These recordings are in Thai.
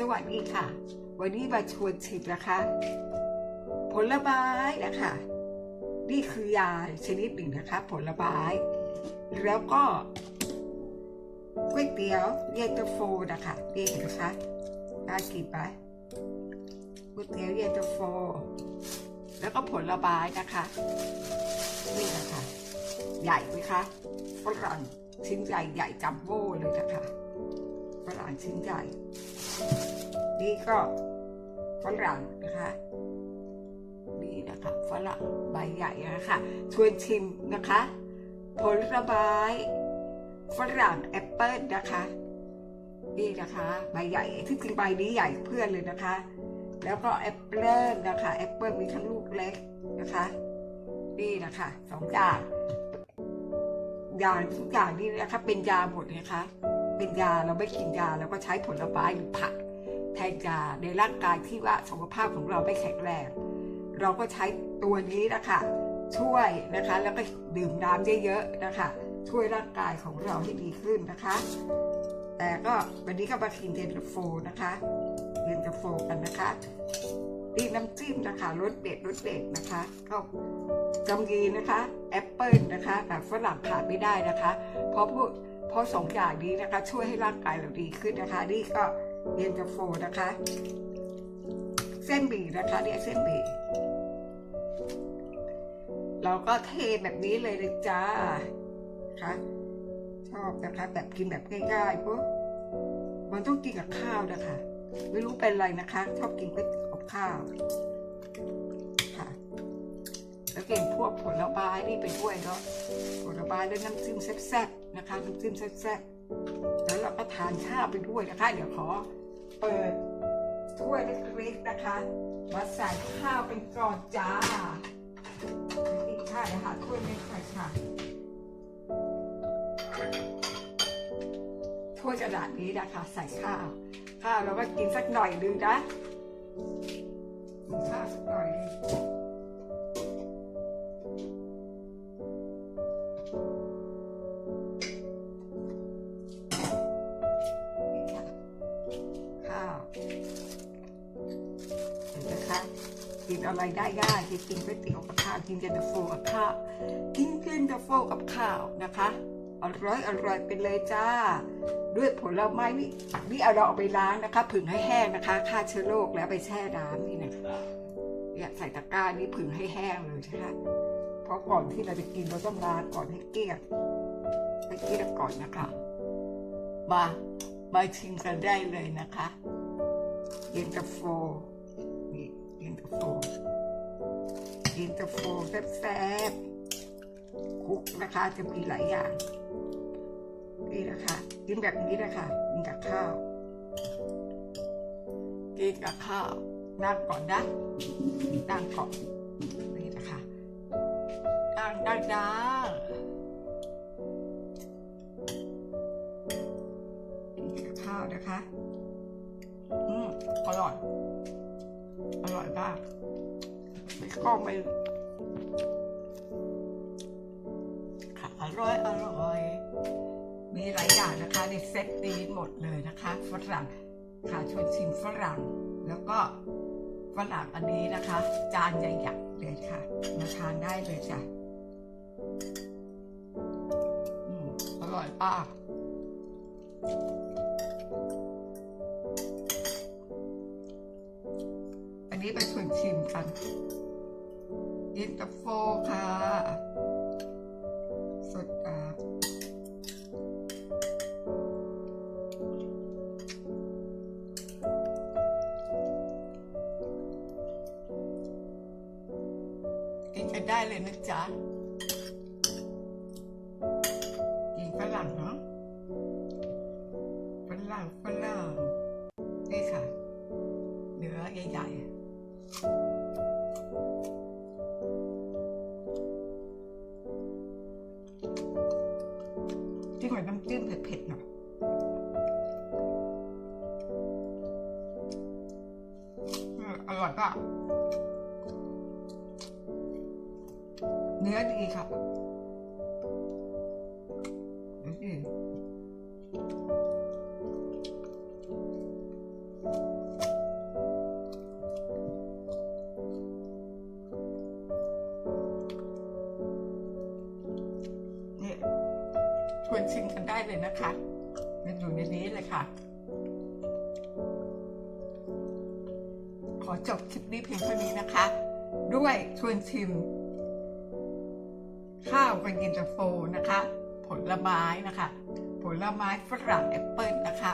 สวัสดีค่ะ วันนี้มาชวนชิมนะคะ ผลไม้นะคะ นี่คือยาชนิดหนึ่งนะคะ ผลไม้ แล้วก็ก๋วยเตี๋ยวเย็นตาโฟนะคะนี่นะคะน่ากินไหมก๋วยเตี๋ยวเย็นตาโฟ แล้วก็ผลไม้นะคะนี่นะคะใหญ่ไหมคะฝรั่งชิ้นใหญ่ใหญ่จัมโบ้เลยนะคะฝรั่งชิ้นใหญ่ นี่ก็ฝรั่งนะคะนี่นะคะฝรั่งใบใหญ่นะคะชวนชิมนะคะ ผลไม้ฝรั่งแอปเปิลนะคะนี่นะคะใบใหญ่ที่จริงใบนี้ใหญ่เพื่อนเลยนะคะ แล้วก็แอปเปิลนะคะแอปเปิลมีทั้งลูกเล็กนะคะนี่นะคะสองอย่างยาทุกอย่างนี่นะคะเป็นยาหมดนะคะ เป็นยาเราไม่กินยาเราก็ใช้ผลไม้หรือผักแทนยาในร่างกายที่ว่าสุขภาพของเราไม่แข็งแรง เราก็ใช้ตัวนี้นะคะช่วยนะคะแล้วก็ดื่มน้ำเยอะๆนะคะ ช่วยร่างกายของเราให้ดีขึ้นนะคะ แต่ก็วันนี้ก็มากินเย็นตาโฟนะคะเย็นตาโฟกันนะคะนี่น้ำจิ้มนะคะรสเด็ดรสเด็ดนะคะ ก็จำยีนะคะแอปเปิลนะคะแต่ฝรั่งขาดไม่ได้นะคะ เพราะพวก ราะสองอย่างนี้นะคะ ช่วยให้ร่างกายเราดีขึ้นนะคะ นี่ก็เย็นตาโฟนะคะ เส้นหมี่นะคะเนี่ยเส้นหมี่เราก็เทแบบนี้เลยเลยจ้าค่ะชอบนะคะ แบบกินแบบง่ายๆปุ๊บมันต้องกินกับข้าวนะคะ ไม่รู้เป็นอะไรนะคะ ชอบกินกับข้าว ก่งพวกผลไม้นี่ไปด้วยเนาะผลไม้แล้วน้ำจิ้มแซ่บๆนะคะน้ำจิ้มแซ่บๆแล้วเราก็ทานข้าวไปด้วยนะคะ เดี๋ยวขอเปิดถ้วยเล็กๆนะคะมาใส่ข้าวเป็นก่อนจ้าอีกค่ะเดี๋ยวหาถ้วยเล็กหน่อยค่ะถ้วยกระดาษนี้นะคะ ใส่ข้าวข้าวเราก็กินสักหน่อยนึงนะข้าวสักหน่อยนึง กินอะไรได้ง่ายคือกินก๋วยเตี๋ยวกับข้าวกินเย็นตาโฟกับข้าวกินเย็นตาโฟกับข้าวนะคะอร่อยอร่อยไปเลยจ้า ด้วยผลไม้นี่นี่เอาเราเอาไปล้างนะคะ ผึ่งให้แห้งนะคะฆ่าเชื้อโรคแล้วไปแช่น้ำนี่นะคะเนี่ยใส่ตะกร้านี่ผึ่งให้แห้งเลยนะคะเพราะก่อนที่เราจะกินเราต้องล้างก่อนให้เกลี้ยงให้เกลี้ยงก่อนนะคะมามาชิมกันได้เลยนะคะ เย็นตาโฟนี่ เย็นตาโฟเย็นตาโฟแซ่บๆคุกนะคะจะมีหลายอย่าง นี่นะคะกินแบบนี้นะคะกินกับข้าวกินกับข้าวนั่งก่อนนะนั่งก่อนนี่นะคะนั่งนั่งนั่งกินกับข้าวนะคะ อืมอร่อย อร่อยมากไม่ก็ไม่ค่ะอร่อยอร่อย มีหลายอย่างนะคะในเซตนี้หมดเลยนะคะฝรั่งค่ะชวนชิมฝรั่ง แล้วก็ฝรั่งอันนี้นะคะ จานใหญ่ๆเลยค่ะ มาทานได้เลยจ้ะอืมอร่อยป้า นี้ไปชวนชิมกันเย็นตาโฟค่ะ สดอ่ากินกันได้เลยนะจ๊ะกินฝรั่งเนาะฝรั่งฝรั่งนี่ค่ะ เนื้อใหญ่ๆ ที่หอยน้ำจิ้มเผ็ดๆหน่อยอร่อยป่ะเนื้อดีค่ะดู วนชิมกันได้เลยนะคะ มันอยู่ในนี้เลยค่ะ ขอจบคลิปนี้เพียงเท่านี้นะคะ ด้วยชวนชิม ข้าวกับเย็นตาโฟนะคะ ผลไม้นะคะ ผลไม้ฝรั่งแอปเปิลนะคะ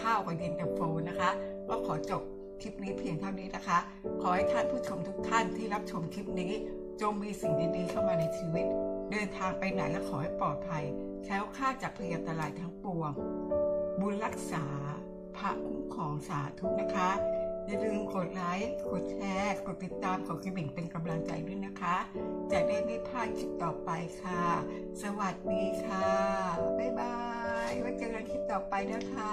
ข้าวกับเย็นตาโฟนะคะ ก็ขอจบคลิปนี้เพียงเท่านี้นะคะ ขอให้ท่านผู้ชมทุกท่านที่รับชมคลิปนี้ จงมีสิ่งดีๆเข้ามาในชีวิต เดินทางไปไหนและขอให้ปลอดภัยแคล้วคลาดจากพยันตรายทั้งปวง บุญรักษาพระคุ้มครองสาธุนะคะ อย่าลืมกดไลค์ กดแชร์ กดติดตามกดกระดิ่งเป็นกำลังใจด้วยนะคะ จะได้ไม่พลาดคลิปต่อไปค่ะ สวัสดีค่ะ บ๊ายบาย ไว้เจอกันคลิปต่อไปนะคะ